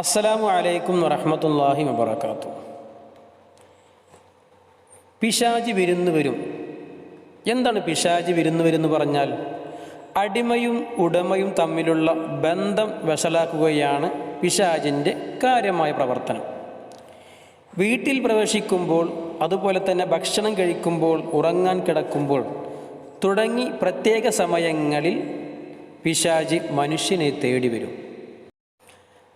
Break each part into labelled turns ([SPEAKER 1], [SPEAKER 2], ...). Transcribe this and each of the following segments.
[SPEAKER 1] അസ്സലാമു അലൈക്കും വറഹമത്തല്ലാഹി വബർക്കാത്തു പിശാജി വിരുന്നു വരും. എന്താണ് പിശാജി വരും എന്ന് പറഞ്ഞാൽ അടിമയും ഉടമയും തമ്മിലുള്ള ബന്ധം വഷളാക്കുകയാണ് പിശാജിന്റെ കാര്യമായ പ്രവർത്തനം. വീട്ടിൽ പ്രവേശിക്കുമ്പോൾ അതുപോലെ തന്നെ ഭക്ഷണം കഴിക്കുമ്പോൾ ഉറങ്ങാൻ കിടക്കുമ്പോൾ തുടങ്ങി പ്രത്യേക സമയങ്ങളിൽ പിശാജി മനുഷ്യനെ തേടി വരും.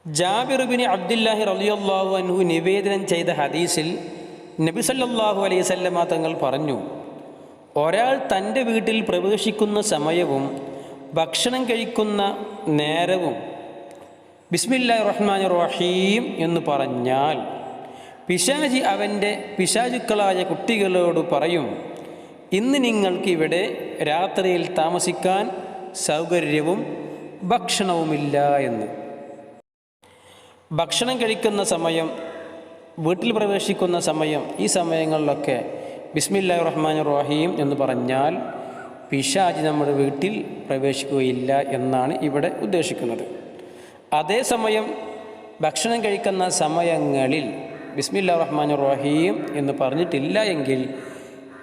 [SPEAKER 1] ജാബിറുബിന് അബ്ദുല്ലാഹി റലിയല്ലാഹു അൻഹു നിവേദനം ചെയ്ത ഹദീസിൽ നബിസല്ലാഹു അലൈഹി സല്ലമ തങ്ങൾ പറഞ്ഞു ഒരാൾ തന്റെ വീട്ടിൽ പ്രവേശിക്കുന്ന സമയവും ഭക്ഷണം കഴിക്കുന്ന നേരവും ബിസ്മില്ലാ റഹ്മാൻ റഹീം എന്ന് പറഞ്ഞാൽ പിശാജി അവന്റെ പിശാചുക്കളായ കുട്ടികളോട് പറയും ഇന്ന് നിങ്ങൾക്ക് ഇവിടെ രാത്രിയിൽ താമസിക്കാൻ സൗകര്യവും ഭക്ഷണവുമില്ല എന്ന്. ഭക്ഷണം കഴിക്കുന്ന സമയം വീട്ടിൽ പ്രവേശിക്കുന്ന സമയം ഈ സമയങ്ങളിലൊക്കെ ബിസ്മില്ലാ റഹ്മാൻ റഹീം എന്ന് പറഞ്ഞാൽ പിശാജ് നമ്മുടെ വീട്ടിൽ പ്രവേശിക്കുകയില്ല എന്നാണ് ഇവിടെ ഉദ്ദേശിക്കുന്നത്. അതേസമയം ഭക്ഷണം കഴിക്കുന്ന സമയങ്ങളിൽ ബിസ്മില്ലാ റഹ്മാൻ റഹീം എന്ന് പറഞ്ഞിട്ടില്ല എങ്കിൽ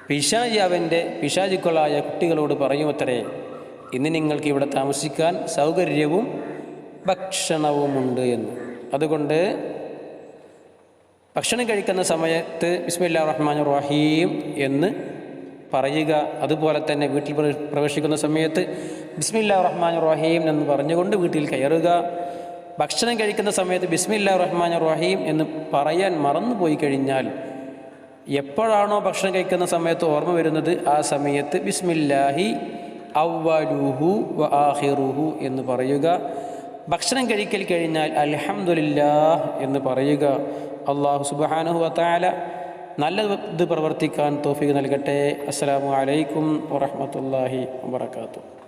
[SPEAKER 1] പിശാജി അവന്റെ പിശാചുക്കളായ കുട്ടികളോട് പറയുമത്രേ ഇന്ന് നിങ്ങൾക്ക് ഇവിടെ താമസിക്കാൻ സൗകര്യവും ഭക്ഷണവുമുണ്ട് എന്ന്. അതുകൊണ്ട് ഭക്ഷണം കഴിക്കുന്ന സമയത്ത് ബിസ്മില്ലാ റഹ്മാൻ റഹീം എന്ന് പറയുക. അതുപോലെ തന്നെ വീട്ടിൽ പ്രവേശിക്കുന്ന സമയത്ത് ബിസ്മില്ലാ റഹ്മാൻ റഹീം എന്ന് പറഞ്ഞുകൊണ്ട് വീട്ടിൽ കയറുക. ഭക്ഷണം കഴിക്കുന്ന സമയത്ത് ബിസ്മില്ലാ റഹ്മാൻ റഹീം എന്ന് പറയാൻ മറന്നു പോയി കഴിഞ്ഞാൽ എപ്പോഴാണോ ഭക്ഷണം കഴിക്കുന്ന സമയത്ത് ഓർമ്മ വരുന്നത്? ആ സമയത്ത് ബിസ്മില്ലാഹി അവ്വലുഹു വ ആഹിറുഹു എന്ന് പറയുക. ഭക്ഷണം കഴിക്കൽ കഴിഞ്ഞാൽ അലഹമുല്ലാ എന്ന് പറയുക. അള്ളാഹു സുബാനഹു വത്താല നല്ലത് പ്രവർത്തിക്കാൻ തോഫിക്ക് നൽകട്ടെ. അസ്സാം വലൈക്കും വറഹ്മത്തുള്ളാഹി വബറകാതുഹു.